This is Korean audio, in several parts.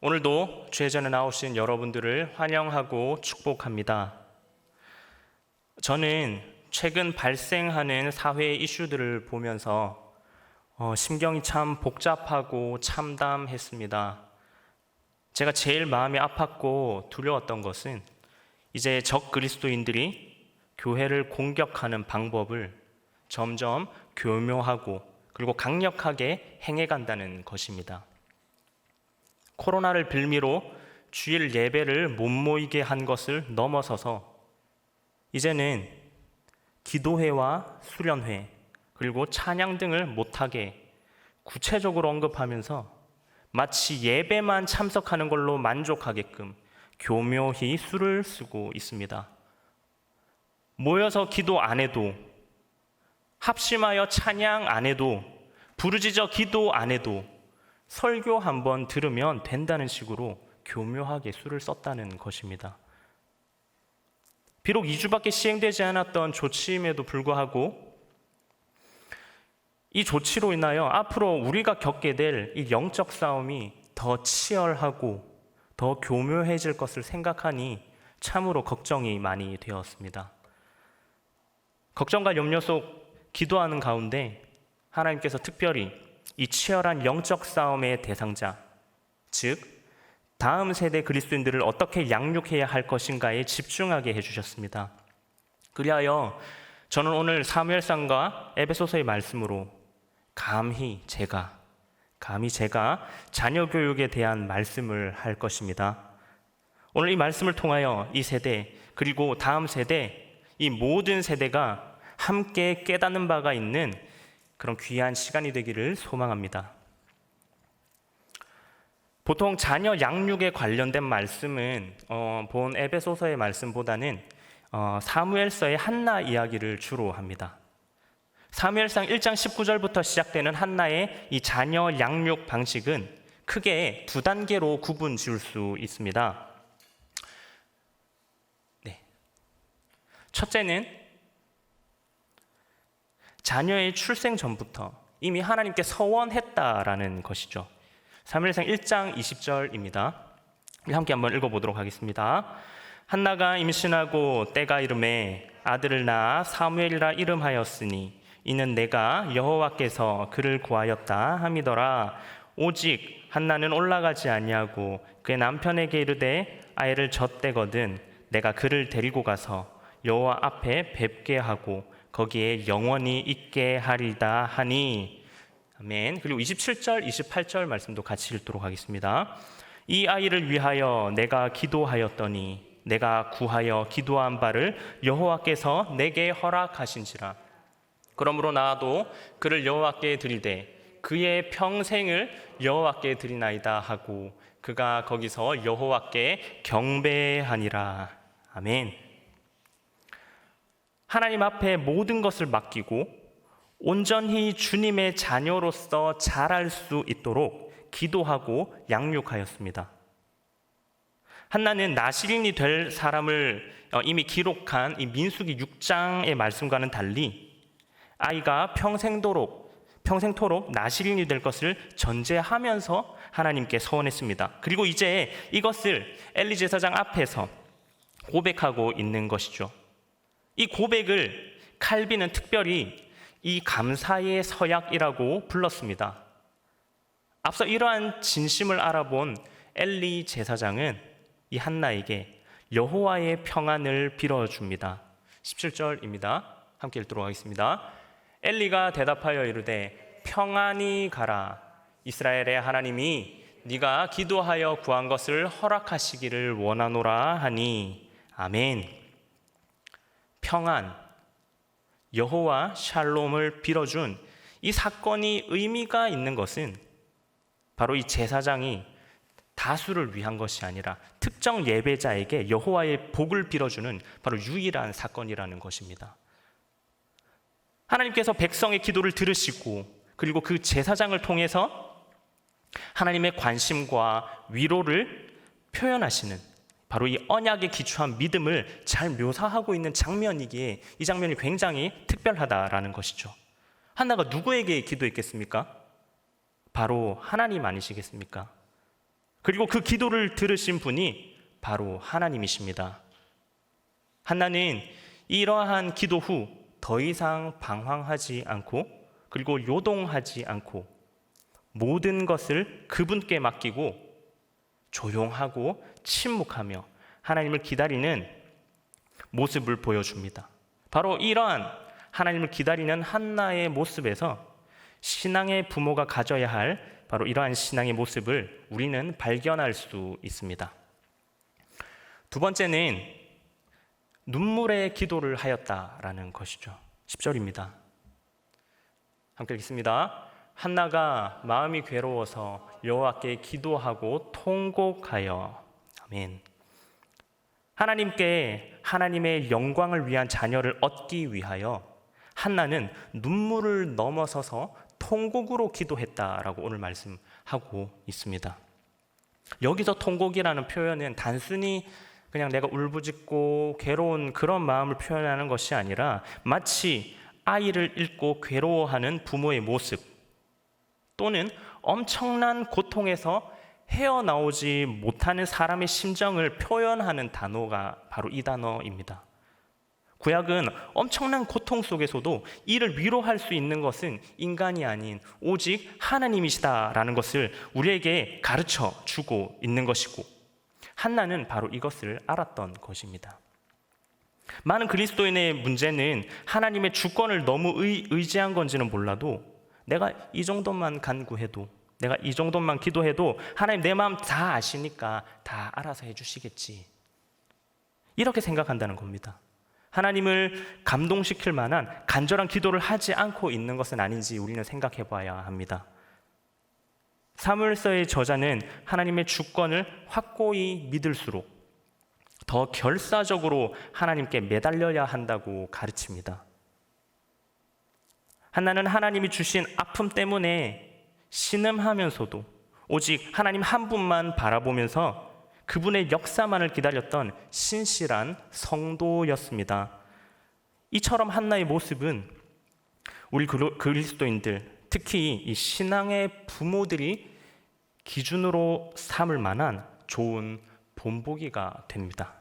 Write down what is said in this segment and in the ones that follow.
오늘도 주회전에 나오신 여러분들을 환영하고 축복합니다. 저는 최근 발생하는 사회 이슈들을 보면서 어, 심경이 참 복잡하고 참담했습니다. 제가 제일 마음이 아팠고 두려웠던 것은 이제 적 그리스도인들이 교회를 공격하는 방법을 점점 교묘하고 그리고 강력하게 행해간다는 것입니다. 코로나를 빌미로 주일 예배를 못 모이게 한 것을 넘어서서 이제는 기도회와 수련회 그리고 찬양 등을 못하게 구체적으로 언급하면서 마치 예배만 참석하는 걸로 만족하게끔 교묘히 수를 쓰고 있습니다. 모여서 기도 안 해도 합심하여 찬양 안 해도 부르짖어 기도 안 해도 설교 한번 들으면 된다는 식으로 교묘하게 수를 썼다는 것입니다. 비록 2주밖에 시행되지 않았던 조치임에도 불구하고 이 조치로 인하여 앞으로 우리가 겪게 될 이 영적 싸움이 더 치열하고 더 교묘해질 것을 생각하니 참으로 걱정이 많이 되었습니다. 걱정과 염려 속 기도하는 가운데 하나님께서 특별히 이 치열한 영적 싸움의 대상자, 즉 다음 세대 그리스도인들을 어떻게 양육해야 할 것인가에 집중하게 해주셨습니다. 그리하여 저는 오늘 사무엘상과 에베소서의 말씀으로 감히 제가 감히 제가 자녀 교육에 대한 말씀을 할 것입니다. 오늘 이 말씀을 통하여 이 세대 그리고 다음 세대 이 모든 세대가 함께 깨닫는 바가 있는 그런 귀한 시간이 되기를 소망합니다. 보통 자녀 양육에 관련된 말씀은 어, 본 에베소서의 말씀보다는 어, 사무엘서의 한나 이야기를 주로 합니다. 사무엘상 1장 19절부터 시작되는 한나의 이 자녀 양육 방식은 크게 두 단계로 구분 지을 수 있습니다. 네. 첫째는 자녀의 출생 전부터 이미 하나님께 서원했다라는 것이죠. 사무엘상 1장 20절입니다. 함께 한번 읽어보도록 하겠습니다. 한나가 임신하고 때가 이름에 아들을 낳아 사무엘이라 이름하였으니 이는 내가 여호와께서 그를 구하였다 함이더라. 오직 한나는 올라가지 아니하고 그의 남편에게 이르되 아이를 젖대거든 내가 그를 데리고 가서 여호와 앞에 뵙게 하고 거기에 영원히 있게 하리다 하니 아멘. 그리고 27절, 28절 말씀도 같이 읽도록 하겠습니다. 이 아이를 위하여 내가 기도하였더니 내가 구하여 기도한 바를 여호와께서 내게 허락하신지라. 그러므로 나도 그를 여호와께 드리되 그의 평생을 여호와께 드리나이다 하고 그가 거기서 여호와께 경배하니라. 아멘. 하나님 앞에 모든 것을 맡기고 온전히 주님의 자녀로서 자랄 수 있도록 기도하고 양육하였습니다. 한나는 나시린이 될 사람을 어, 이미 기록한 이 민수기 6장의 말씀과는 달리 아이가 평생도록 평생토록 나시린이 될 것을 전제하면서 하나님께 서원했습니다. 그리고 이제 이것을 엘리 제사장 앞에서 고백하고 있는 것이죠. 이 고백을 칼빈은 특별히 이 감사의 서약이라고 불렀습니다. 앞서 이러한 진심을 알아본 엘리 제사장은 이 한나에게 여호와의 평안을 빌어줍니다. 17절입니다. 함께 읽도록 하겠습니다. 엘리가 대답하여 이르되 평안히 가라. 이스라엘의 하나님이 네가 기도하여 구한 것을 허락하시기를 원하노라 하니 아멘. 평안 여호와 샬롬을 빌어준 이 사건이 의미가 있는 것은 바로 이 제사장이 다수를 위한 것이 아니라 특정 예배자에게 여호와의 복을 빌어주는 바로 유일한 사건이라는 것입니다. 하나님께서 백성의 기도를 들으시고 그리고 그 제사장을 통해서 하나님의 관심과 위로를 표현하시는 바로 이 언약에 기초한 믿음을 잘 묘사하고 있는 장면이기에 이 장면이 굉장히 특별하다라는 것이죠. 하나가 누구에게 기도했겠습니까? 바로 하나님 아니시겠습니까? 그리고 그 기도를 들으신 분이 바로 하나님이십니다. 한나는 이러한 기도 후 더 이상 방황하지 않고 그리고 요동하지 않고 모든 것을 그분께 맡기고 조용하고 침묵하며 하나님을 기다리는 모습을 보여줍니다. 바로 이러한 하나님을 기다리는 한나의 모습에서 신앙의 부모가 가져야 할 바로 이러한 신앙의 모습을 우리는 발견할 수 있습니다. 두 번째는 눈물의 기도를 하였다라는 것이죠. 10절입니다. 함께 읽습니다. 한나가 마음이 괴로워서 여호와께 기도하고 통곡하여 아멘. 하나님께 하나님의 영광을 위한 자녀를 얻기 위하여 한나는 눈물을 넘어서서 통곡으로 기도했다라고 오늘 말씀하고 있습니다. 여기서 통곡이라는 표현은 단순히 그냥 내가 울부짖고 괴로운 그런 마음을 표현하는 것이 아니라 마치 아이를 잃고 괴로워하는 부모의 모습 또는 엄청난 고통에서 헤어나오지 못하는 사람의 심정을 표현하는 단어가 바로 이 단어입니다. 구약은 엄청난 고통 속에서도 이를 위로할 수 있는 것은 인간이 아닌 오직 하나님이시다라는 것을 우리에게 가르쳐 주고 있는 것이고 한나는 바로 이것을 알았던 것입니다. 많은 그리스도인의 문제는 하나님의 주권을 너무 의, 의지한 건지는 몰라도 내가 이 정도만 간구해도 내가 이 정도만 기도해도 하나님 내 마음 다 아시니까 다 알아서 해주시겠지. 이렇게 생각한다는 겁니다. 하나님을 감동시킬 만한 간절한 기도를 하지 않고 있는 것은 아닌지 우리는 생각해 봐야 합니다. 사무엘서의 저자는 하나님의 주권을 확고히 믿을수록 더 결사적으로 하나님께 매달려야 한다고 가르칩니다. 한나는 하나님이 주신 아픔 때문에 신음하면서도 오직 하나님 한 분만 바라보면서 그분의 역사만을 기다렸던 신실한 성도였습니다. 이처럼 한나의 모습은 우리 그리스도인들, 특히 이 신앙의 부모들이 기준으로 삼을 만한 좋은 본보기가 됩니다.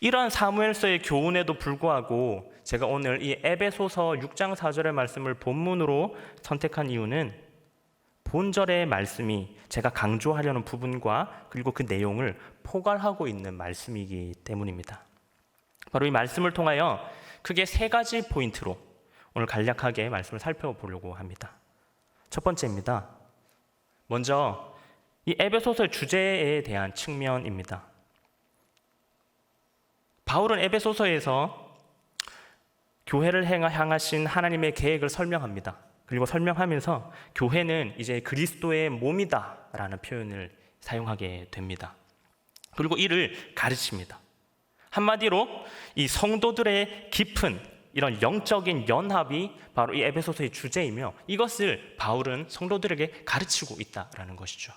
이러한 사무엘서의 교훈에도 불구하고 제가 오늘 이 에베소서 6장 4절의 말씀을 본문으로 선택한 이유는 본절의 말씀이 제가 강조하려는 부분과 그리고 그 내용을 포괄하고 있는 말씀이기 때문입니다. 바로 이 말씀을 통하여 크게 세 가지 포인트로 오늘 간략하게 말씀을 살펴보려고 합니다. 첫 번째입니다. 먼저 이 에베소서의 주제에 대한 측면입니다. 바울은 에베소서에서 교회를 향하신 하나님의 계획을 설명합니다. 그리고 설명하면서 교회는 이제 그리스도의 몸이다라는 표현을 사용하게 됩니다. 그리고 이를 가르칩니다. 한마디로 이 성도들의 깊은 이런 영적인 연합이 바로 이 에베소서의 주제이며 이것을 바울은 성도들에게 가르치고 있다라는 것이죠.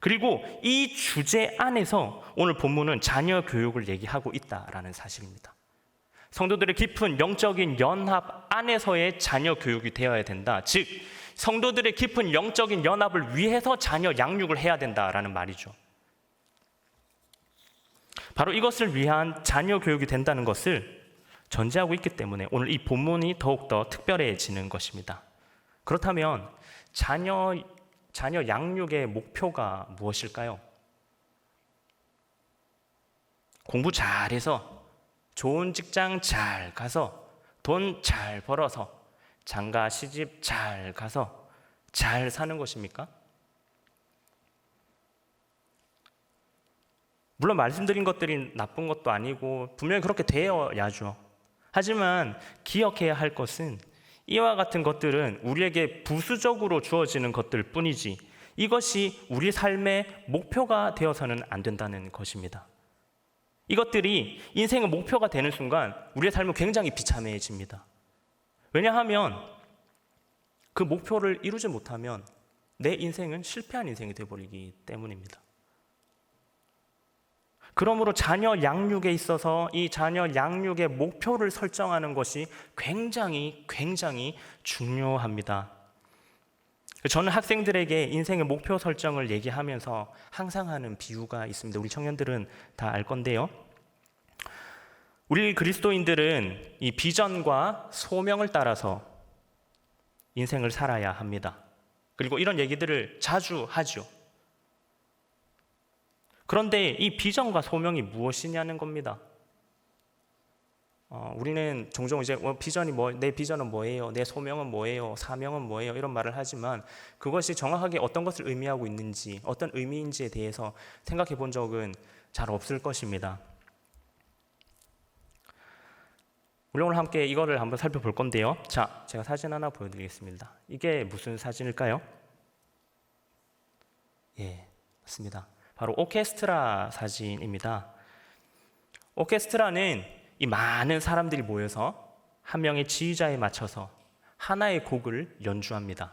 그리고 이 주제 안에서 오늘 본문은 자녀 교육을 얘기하고 있다라는 사실입니다. 성도들의 깊은 영적인 연합 안에서의 자녀 교육이 되어야 된다. 즉, 성도들의 깊은 영적인 연합을 위해서 자녀 양육을 해야 된다라는 말이죠. 바로 이것을 위한 자녀 교육이 된다는 것을 전제하고 있기 때문에 오늘 이 본문이 더욱더 특별해지는 것입니다. 그렇다면 자녀 자녀 양육의 목표가 무엇일까요? 공부 잘해서 좋은 직장 잘 가서 돈 잘 벌어서 장가 시집 잘 가서 잘 사는 것입니까? 물론 말씀드린 것들이 나쁜 것도 아니고 분명히 그렇게 되어야죠. 하지만 기억해야 할 것은 이와 같은 것들은 우리에게 부수적으로 주어지는 것들 뿐이지 이것이 우리 삶의 목표가 되어서는 안 된다는 것입니다. 이것들이 인생의 목표가 되는 순간 우리의 삶은 굉장히 비참해집니다. 왜냐하면 그 목표를 이루지 못하면 내 인생은 실패한 인생이 되어버리기 때문입니다. 그러므로 자녀 양육에 있어서 이 자녀 양육의 목표를 설정하는 것이 굉장히 굉장히 중요합니다. 저는 학생들에게 인생의 목표 설정을 얘기하면서 항상 하는 비유가 있습니다. 우리 청년들은 다 알 건데요. 우리 그리스도인들은 이 비전과 소명을 따라서 인생을 살아야 합니다. 그리고 이런 얘기들을 자주 하죠. 그런데 이 비전과 소명이 무엇이냐는 겁니다. 어, 우리는 종종 이제 어, 비전이 뭐, 내 비전은 뭐예요? 내 소명은 뭐예요? 사명은 뭐예요? 이런 말을 하지만 그것이 정확하게 어떤 것을 의미하고 있는지, 어떤 의미인지에 대해서 생각해 본 적은 잘 없을 것입니다. 우리 오늘 함께 이거를 한번 살펴볼 건데요. 자, 제가 사진 하나 보여드리겠습니다. 이게 무슨 사진일까요? 예, 맞습니다. 바로 오케스트라 사진입니다. 오케스트라는 이 많은 사람들이 모여서 한 명의 지휘자에 맞춰서 하나의 곡을 연주합니다.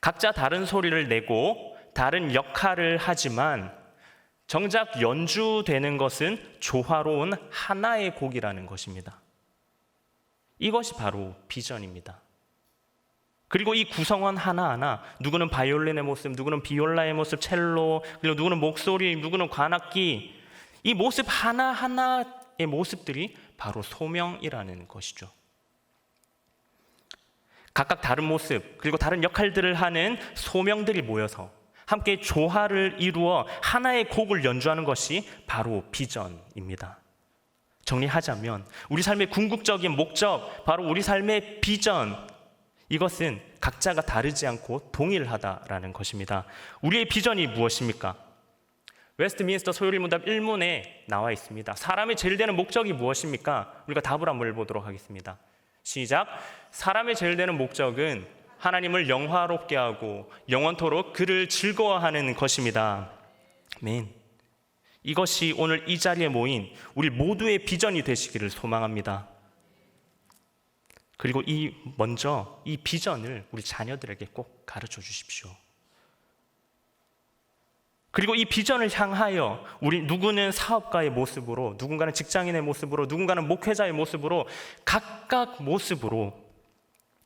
각자 다른 소리를 내고 다른 역할을 하지만 정작 연주되는 것은 조화로운 하나의 곡이라는 것입니다. 이것이 바로 비전입니다. 그리고 이 구성원 하나하나 누구는 바이올린의 모습, 누구는 비올라의 모습, 첼로, 그리고 누구는 목소리, 누구는 관악기 이 모습 하나하나의 모습들이 바로 소명이라는 것이죠. 각각 다른 모습, 그리고 다른 역할들을 하는 소명들이 모여서 함께 조화를 이루어 하나의 곡을 연주하는 것이 바로 비전입니다. 정리하자면 우리 삶의 궁극적인 목적, 바로 우리 삶의 비전, 이것은 각자가 다르지 않고 동일하다라는 것입니다. 우리의 비전이 무엇입니까? 웨스트민스터 소요리 문답 1문에 나와 있습니다. 사람의 제일 되는 목적이 무엇입니까? 우리가 답을 한번 보도록 하겠습니다. 시작. 사람의 제일 되는 목적은 하나님을 영화롭게 하고 영원토록 그를 즐거워하는 것입니다. 맨. 이것이 오늘 이 자리에 모인 우리 모두의 비전이 되시기를 소망합니다. 그리고 이 먼저 이 비전을 우리 자녀들에게 꼭 가르쳐 주십시오. 그리고 이 비전을 향하여 우리 누구는 사업가의 모습으로, 누군가는 직장인의 모습으로, 누군가는 목회자의 모습으로 각각 모습으로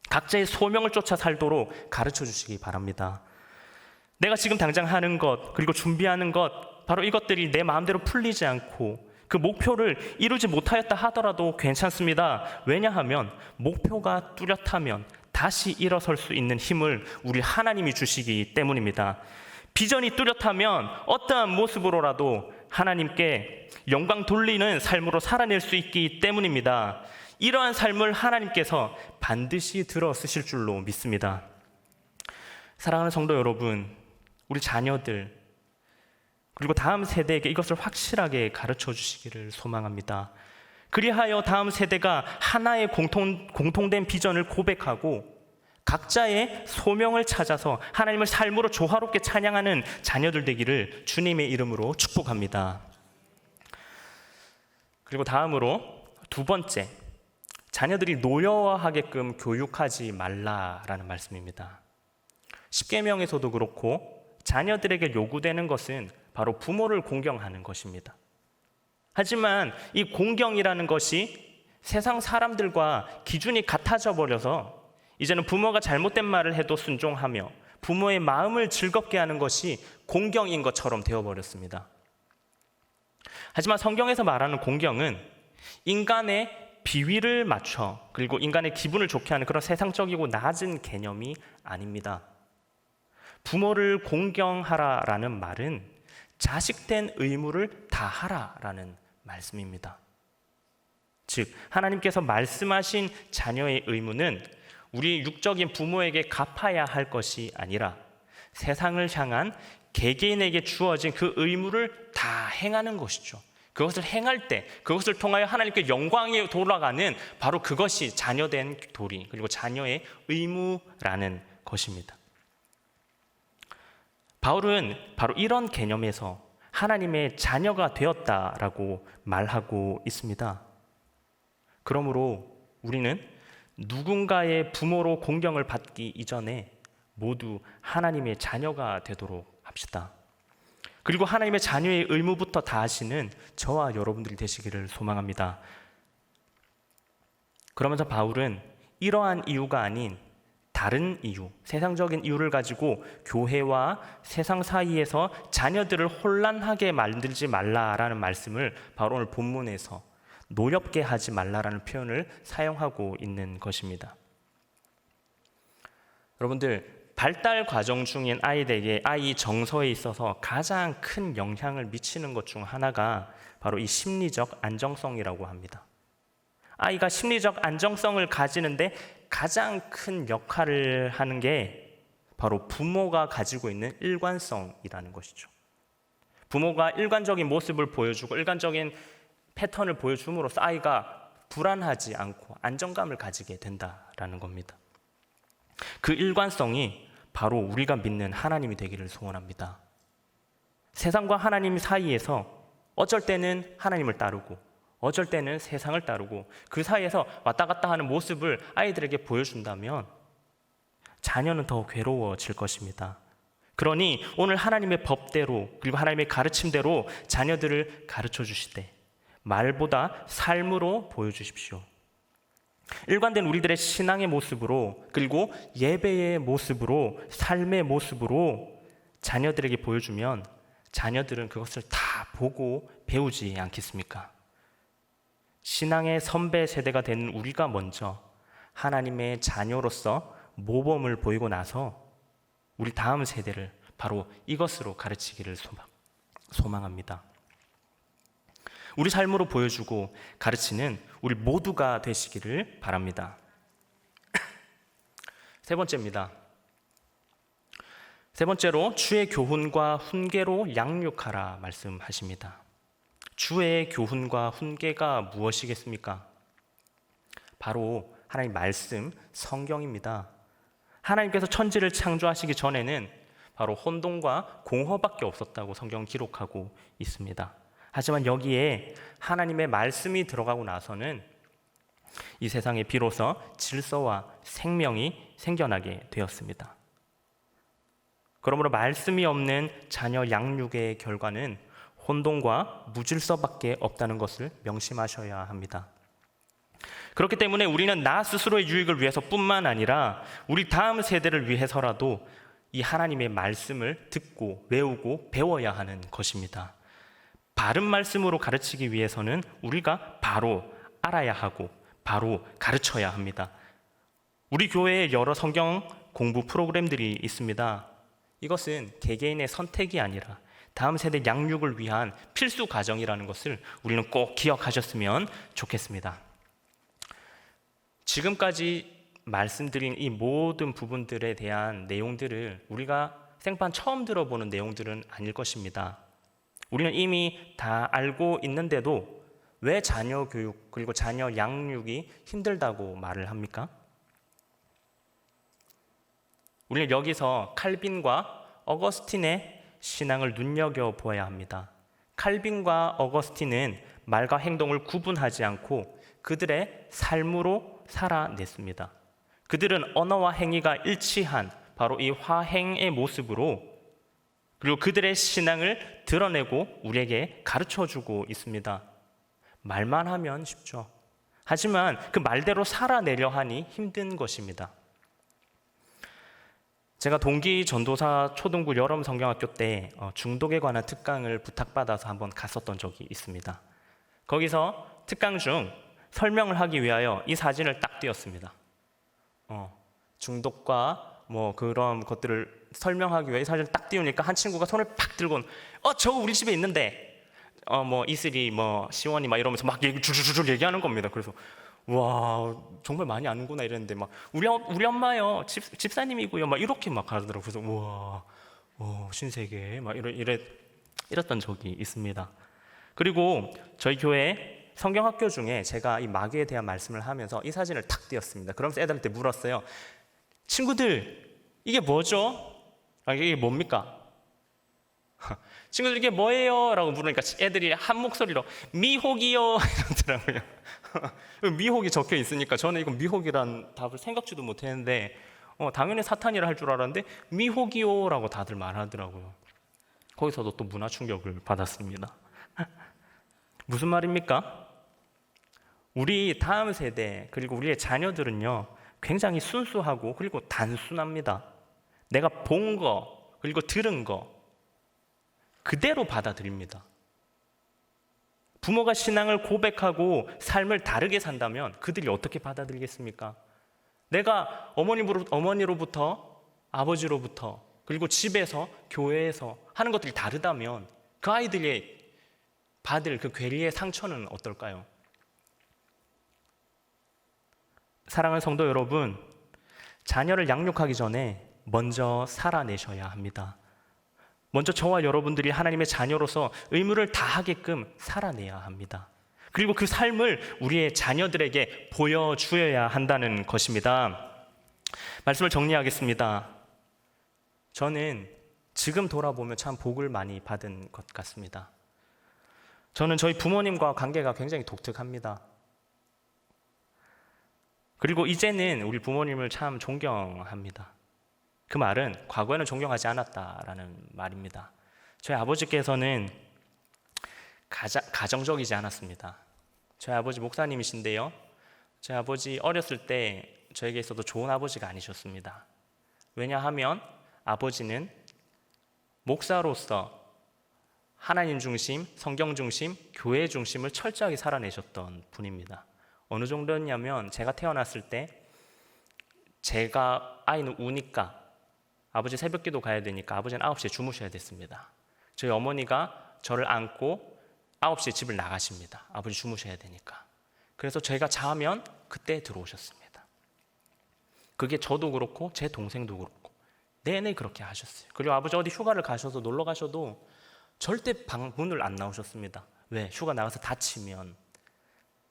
각자의 소명을 쫓아 살도록 가르쳐 주시기 바랍니다. 내가 지금 당장 하는 것, 그리고 준비하는 것, 바로 이것들이 내 마음대로 풀리지 않고 그 목표를 이루지 못하였다 하더라도 괜찮습니다. 왜냐하면 목표가 뚜렷하면 다시 일어설 수 있는 힘을 우리 하나님이 주시기 때문입니다. 비전이 뚜렷하면 어떠한 모습으로라도 하나님께 영광 돌리는 삶으로 살아낼 수 있기 때문입니다. 이러한 삶을 하나님께서 반드시 들어 쓰실 줄로 믿습니다. 사랑하는 성도 여러분, 우리 자녀들, 그리고 다음 세대에게 이것을 확실하게 가르쳐 주시기를 소망합니다. 그리하여 다음 세대가 하나의 공통, 공통된 비전을 고백하고 각자의 소명을 찾아서 하나님을 삶으로 조화롭게 찬양하는 자녀들 되기를 주님의 이름으로 축복합니다. 그리고 다음으로 두 번째, 자녀들이 노여워하게끔 교육하지 말라라는 말씀입니다. 십계명에서도 그렇고 자녀들에게 요구되는 것은 바로 부모를 공경하는 것입니다. 하지만 이 공경이라는 것이 세상 사람들과 기준이 같아져 버려서 이제는 부모가 잘못된 말을 해도 순종하며 부모의 마음을 즐겁게 하는 것이 공경인 것처럼 되어버렸습니다. 하지만 성경에서 말하는 공경은 인간의 비위를 맞춰 그리고 인간의 기분을 좋게 하는 그런 세상적이고 낮은 개념이 아닙니다. 부모를 공경하라라는 말은 자식된 의무를 다하라라는 말씀입니다. 즉 하나님께서 말씀하신 자녀의 의무는 우리 육적인 부모에게 갚아야 할 것이 아니라 세상을 향한 개개인에게 주어진 그 의무를 다 행하는 것이죠. 그것을 행할 때 그것을 통하여 하나님께 영광이 돌아가는 바로 그것이 자녀된 도리 그리고 자녀의 의무라는 것입니다. 바울은 바로 이런 개념에서 하나님의 자녀가 되었다라고 말하고 있습니다. 그러므로 우리는 누군가의 부모로 공경을 받기 이전에 모두 하나님의 자녀가 되도록 합시다. 그리고 하나님의 자녀의 의무부터 다하시는 저와 여러분들이 되시기를 소망합니다. 그러면서 바울은 이러한 이유가 아닌 다른 이유, 세상적인 이유를 가지고 교회와 세상 사이에서 자녀들을 혼란하게 만들지 말라라는 말씀을 바로 오늘 본문에서 노엽게 하지 말라라는 표현을 사용하고 있는 것입니다. 여러분들 발달 과정 중인 아이들에게 아이 정서에 있어서 가장 큰 영향을 미치는 것 중 하나가 바로 이 심리적 안정성이라고 합니다. 아이가 심리적 안정성을 가지는데 가장 큰 역할을 하는 게 바로 부모가 가지고 있는 일관성이라는 것이죠. 부모가 일관적인 모습을 보여주고 일관적인 패턴을 보여줌으로써 아이가 불안하지 않고 안정감을 가지게 된다라는 겁니다. 그 일관성이 바로 우리가 믿는 하나님이 되기를 소원합니다. 세상과 하나님 사이에서 어쩔 때는 하나님을 따르고 어쩔 때는 세상을 따르고 그 사이에서 왔다 갔다 하는 모습을 아이들에게 보여준다면 자녀는 더 괴로워질 것입니다. 그러니 오늘 하나님의 법대로 그리고 하나님의 가르침대로 자녀들을 가르쳐 주시되 말보다 삶으로 보여주십시오. 일관된 우리들의 신앙의 모습으로 그리고 예배의 모습으로 삶의 모습으로 자녀들에게 보여주면 자녀들은 그것을 다 보고 배우지 않겠습니까? 신앙의 선배 세대가 된 우리가 먼저 하나님의 자녀로서 모범을 보이고 나서 우리 다음 세대를 바로 이것으로 가르치기를 소망, 소망 합니다. 우리 삶으로 보여주고 가르치는 우리 모두가 되시기를 바랍니다. 세 번째입니다. 세 번째로 주의 교훈과 훈계로 양육하라 말씀하십니다. 주의 교훈과 훈계가 무엇이겠습니까? 바로 하나님 말씀 성경입니다. 하나님께서 천지를 창조하시기 전에는 바로 혼돈과 공허밖에 없었다고 성경 기록하고 있습니다. 하지만 여기에 하나님의 말씀이 들어가고 나서는 이 세상에 비로소 질서와 생명이 생겨나게 되었습니다. 그러므로 말씀이 없는 자녀 양육의 결과는 혼돈과 무질서밖에 없다는 것을 명심하셔야 합니다. 그렇기 때문에 우리는 나 스스로의 유익을 위해서뿐만 아니라 우리 다음 세대를 위해서라도 이 하나님의 말씀을 듣고 외우고 배워야 하는 것입니다. 바른 말씀으로 가르치기 위해서는 우리가 바로 알아야 하고 바로 가르쳐야 합니다. 우리 교회에 여러 성경 공부 프로그램들이 있습니다. 이것은 개개인의 선택이 아니라 다음 세대 양육을 위한 필수 과정이라는 것을 우리는 꼭 기억하셨으면 좋겠습니다. 지금까지 말씀드린 이 모든 부분들에 대한 내용들을 우리가 생판 처음 들어보는 내용들은 아닐 것입니다. 우리는 이미 다 알고 있는데도 왜 자녀 교육 그리고 자녀 양육이 힘들다고 말을 합니까? 우리는 여기서 칼빈과 어거스틴의 신앙을 눈여겨 보아야 합니다. 칼빈과 어거스틴은 말과 행동을 구분하지 않고 그들의 삶으로 살아냈습니다. 그들은 언어와 행위가 일치한 바로 이 화행의 모습으로 그리고 그들의 신앙을 드러내고 우리에게 가르쳐 주고 있습니다. 말만 하면 쉽죠. 하지만 그 말대로 살아내려 하니 힘든 것입니다. 제가 동기 전도사 초등부 여름 성경학교 때 어, 중독에 관한 특강을 부탁받아서 한번 갔었던 적이 있습니다. 거기서 특강 중 설명을 하기 위하여 이 사진을 딱 띄었습니다. 어, 중독과 뭐 그런 것들을 설명하기 위해 이 사진을 딱 띄우니까 한 친구가 손을 팍 들고 어 저거 우리 집에 있는데 어뭐 이슬이 뭐 시원이 막 이러면서 막 줄줄줄 얘기하는 겁니다. 그래서 와 정말 많이 아는구나 이랬는데 막 우리 어- 우리 엄마요 집, 집사님이고요 막 이렇게 막 하더라고요. 그래서 와 어, 신세계 막 이래 이래 이랬던 적이 있습니다. 그리고 저희 교회 성경학교 중에 제가 이 마귀에 대한 말씀을 하면서 이 사진을 탁 띄었습니다. 그러면서 애들한테 물었어요. 친구들 이게 뭐죠? 아, 이게 뭡니까? 친구들 이게 뭐예요? 라고 물으니까 애들이 한 목소리로 미혹이요 이러더라고요. 미혹이 적혀 있으니까 저는 이건 미혹이란 답을 생각지도 못했는데 어, 당연히 사탄이라 할 줄 알았는데 미혹이요라고 다들 말하더라고요. 거기서도 또 문화 충격을 받았습니다. 무슨 말입니까? 우리 다음 세대 그리고 우리의 자녀들은요 굉장히 순수하고 그리고 단순합니다. 내가 본 거, 그리고 들은 거, 그대로 받아들입니다. 부모가 신앙을 고백하고 삶을 다르게 산다면 그들이 어떻게 받아들이겠습니까? 내가 어머니로, 어머니로부터 아버지로부터 그리고 집에서 교회에서 하는 것들이 다르다면 그 아이들이 받을 그 괴리의 상처는 어떨까요? 사랑하는 성도 여러분, 자녀를 양육하기 전에 먼저 살아내셔야 합니다. 먼저 저와 여러분들이 하나님의 자녀로서 의무를 다하게끔 살아내야 합니다. 그리고 그 삶을 우리의 자녀들에게 보여주어야 한다는 것입니다. 말씀을 정리하겠습니다. 저는 지금 돌아보면 참 복을 많이 받은 것 같습니다. 저는 저희 부모님과 관계가 굉장히 독특합니다. 그리고 이제는 우리 부모님을 참 존경합니다. 그 말은 과거에는 존경하지 않았다라는 말입니다. 저희 아버지께서는 가자, 가정적이지 않았습니다. 저희 아버지 목사님이신데요. 저희 아버지 어렸을 때 저에게 있어도 좋은 아버지가 아니셨습니다. 왜냐하면 아버지는 목사로서 하나님 중심, 성경 중심, 교회 중심을 철저하게 살아내셨던 분입니다. 어느 정도였냐면 제가 태어났을 때 제가 아이는 우니까 아버지 새벽 기도 가야 되니까 아버지는 9시에 주무셔야 됐습니다. 저희 어머니가 저를 안고 9시에 집을 나가십니다. 아버지 주무셔야 되니까. 그래서 저희가 자면 그때 들어오셨습니다. 그게 저도 그렇고 제 동생도 그렇고 내내 그렇게 하셨어요. 그리고 아버지 어디 휴가를 가셔서 놀러 가셔도 절대 방 문을 안 나오셨습니다. 왜? 휴가 나가서 다치면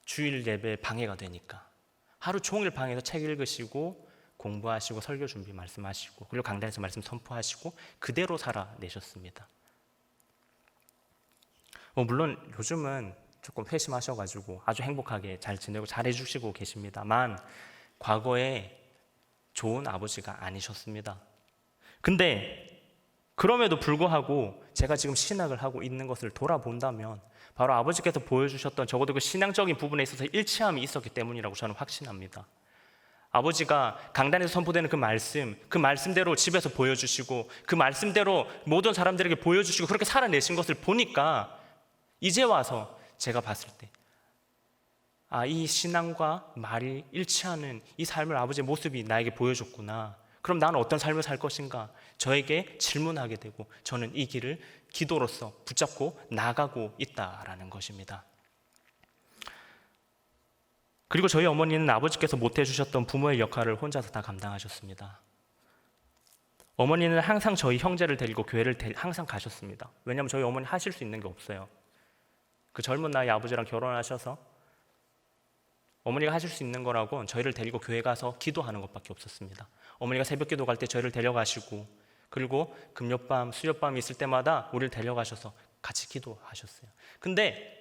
주일 예배 방해가 되니까. 하루 종일 방에서 책 읽으시고 공부하시고 설교 준비 말씀하시고 그리고 강단에서 말씀 선포하시고 그대로 살아내셨습니다. 뭐 물론 요즘은 조금 회심하셔가지고 아주 행복하게 잘 지내고 잘해주시고 계십니다만 과거에 좋은 아버지가 아니셨습니다. 근데 그럼에도 불구하고 제가 지금 신학을 하고 있는 것을 돌아본다면 바로 아버지께서 보여주셨던 적어도 그 신앙적인 부분에 있어서 일치함이 있었기 때문이라고 저는 확신합니다. 아버지가 강단에서 선포되는 그 말씀, 그 말씀대로 집에서 보여주시고 그 말씀대로 모든 사람들에게 보여주시고 그렇게 살아내신 것을 보니까 이제 와서 제가 봤을 때 아, 이 신앙과 말이 일치하는 이 삶을 아버지의 모습이 나에게 보여줬구나. 그럼 나는 어떤 삶을 살 것인가? 저에게 질문하게 되고 저는 이 길을 기도로서 붙잡고 나가고 있다라는 것입니다. 그리고 저희 어머니는 아버지께서 못 해 주셨던 부모의 역할을 혼자서 다 감당하셨습니다. 어머니는 항상 저희 형제를 데리고 교회를 데, 항상 가셨습니다. 왜냐하면 저희 어머니 하실 수 있는 게 없어요. 그 젊은 나이 아버지랑 결혼하셔서 어머니가 하실 수 있는 거라고 저희를 데리고 교회 가서 기도하는 것밖에 없었습니다. 어머니가 새벽 기도 갈 때 저희를 데려가시고 그리고 금요밤, 수요밤이 있을 때마다 우리를 데려가셔서 같이 기도하셨어요. 근데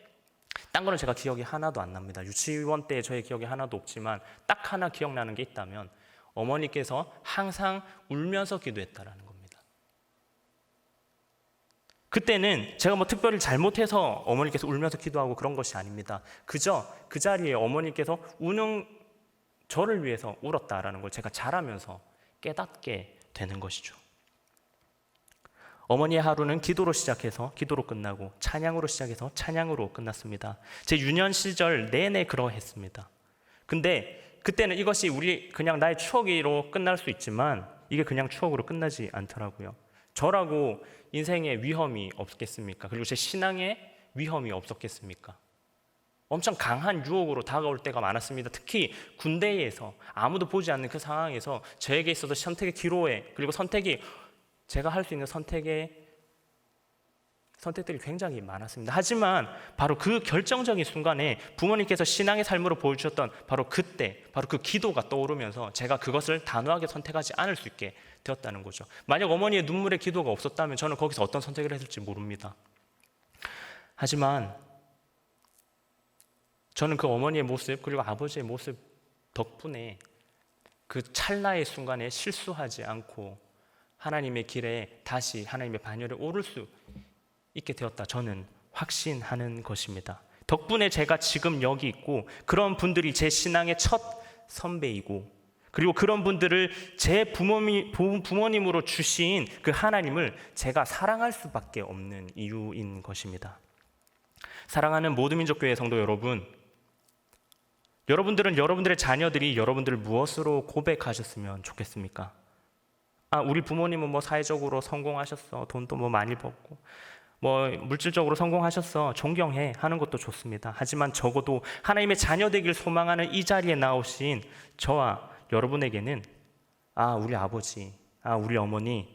딴 거는 제가 기억이 하나도 안 납니다. 유치원 때 저의 기억이 하나도 없지만 딱 하나 기억나는 게 있다면 어머니께서 항상 울면서 기도했다라는 겁니다. 그때는 제가 뭐 특별히 잘못해서 어머니께서 울면서 기도하고 그런 것이 아닙니다. 그저 그 자리에 어머니께서 우는 저를 위해서 울었다라는 걸 제가 자라면서 깨닫게 되는 것이죠. 어머니의 하루는 기도로 시작해서 기도로 끝나고 찬양으로 시작해서 찬양으로 끝났습니다. 제 유년 시절 내내 그러했습니다. 근데 그때는 이것이 우리 그냥 나의 추억으로 끝날 수 있지만 이게 그냥 추억으로 끝나지 않더라고요. 저라고 인생에 위험이 없겠습니까? 그리고 제 신앙에 위험이 없었겠습니까? 엄청 강한 유혹으로 다가올 때가 많았습니다. 특히 군대에서 아무도 보지 않는 그 상황에서 저에게 있어서 선택의 기로에 그리고 선택이 제가 할 수 있는 선택의 선택들이 굉장히 많았습니다. 하지만 바로 그 결정적인 순간에 부모님께서 신앙의 삶으로 보여주셨던 바로 그때, 바로 그 기도가 떠오르면서 제가 그것을 단호하게 선택하지 않을 수 있게 되었다는 거죠. 만약 어머니의 눈물의 기도가 없었다면 저는 거기서 어떤 선택을 했을지 모릅니다. 하지만 저는 그 어머니의 모습 그리고 아버지의 모습 덕분에 그 찰나의 순간에 실수하지 않고 하나님의 길에 다시 하나님의 반열에 오를 수 있게 되었다. 저는 확신하는 것입니다. 덕분에 제가 지금 여기 있고 그런 분들이 제 신앙의 첫 선배이고 그리고 그런 분들을 제 부모님, 부- 부모님으로 주신 그 하나님을 제가 사랑할 수밖에 없는 이유인 것입니다. 사랑하는 모든 민족교회 성도 여러분, 여러분들은 여러분들의 자녀들이 여러분들을 무엇으로 고백하셨으면 좋겠습니까? 아, 우리 부모님은 뭐 사회적으로 성공하셨어. 돈도 뭐 많이 벌고. 뭐 물질적으로 성공하셨어. 존경해. 하는 것도 좋습니다. 하지만 적어도 하나님의 자녀 되길 소망하는 이 자리에 나오신 저와 여러분에게는 아, 우리 아버지, 아, 우리 어머니,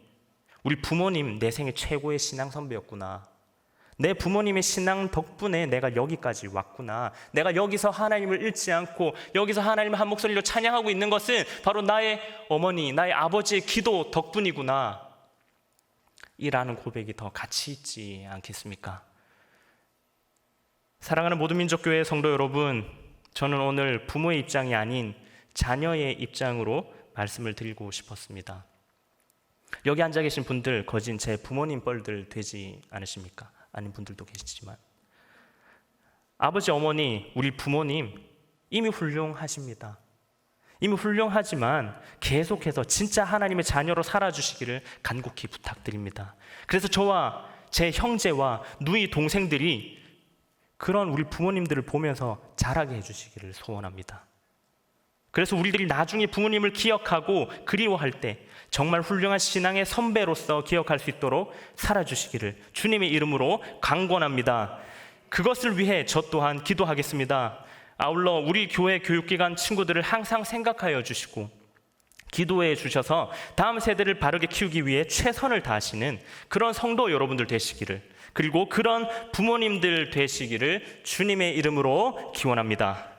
우리 부모님 내 생애 최고의 신앙 선배였구나. 내 부모님의 신앙 덕분에 내가 여기까지 왔구나. 내가 여기서 하나님을 잃지 않고 여기서 하나님을 한 목소리로 찬양하고 있는 것은 바로 나의 어머니, 나의 아버지의 기도 덕분이구나. 이라는 고백이 더 가치 있지 않겠습니까? 사랑하는 모든 민족 교회 성도 여러분, 저는 오늘 부모의 입장이 아닌 자녀의 입장으로 말씀을 드리고 싶었습니다. 여기 앉아 계신 분들 거진 제 부모님 뻘들 되지 않으십니까? 아닌 분들도 계시지만 아버지 어머니 우리 부모님 이미 훌륭하십니다. 이미 훌륭하지만 계속해서 진짜 하나님의 자녀로 살아주시기를 간곡히 부탁드립니다. 그래서 저와 제 형제와 누이 동생들이 그런 우리 부모님들을 보면서 자라게 해주시기를 소원합니다. 그래서 우리들이 나중에 부모님을 기억하고 그리워할 때 정말 훌륭한 신앙의 선배로서 기억할 수 있도록 살아주시기를 주님의 이름으로 강권합니다. 그것을 위해 저 또한 기도하겠습니다. 아울러 우리 교회 교육기관 친구들을 항상 생각하여 주시고 기도해 주셔서 다음 세대를 바르게 키우기 위해 최선을 다하시는 그런 성도 여러분들 되시기를 그리고 그런 부모님들 되시기를 주님의 이름으로 기원합니다.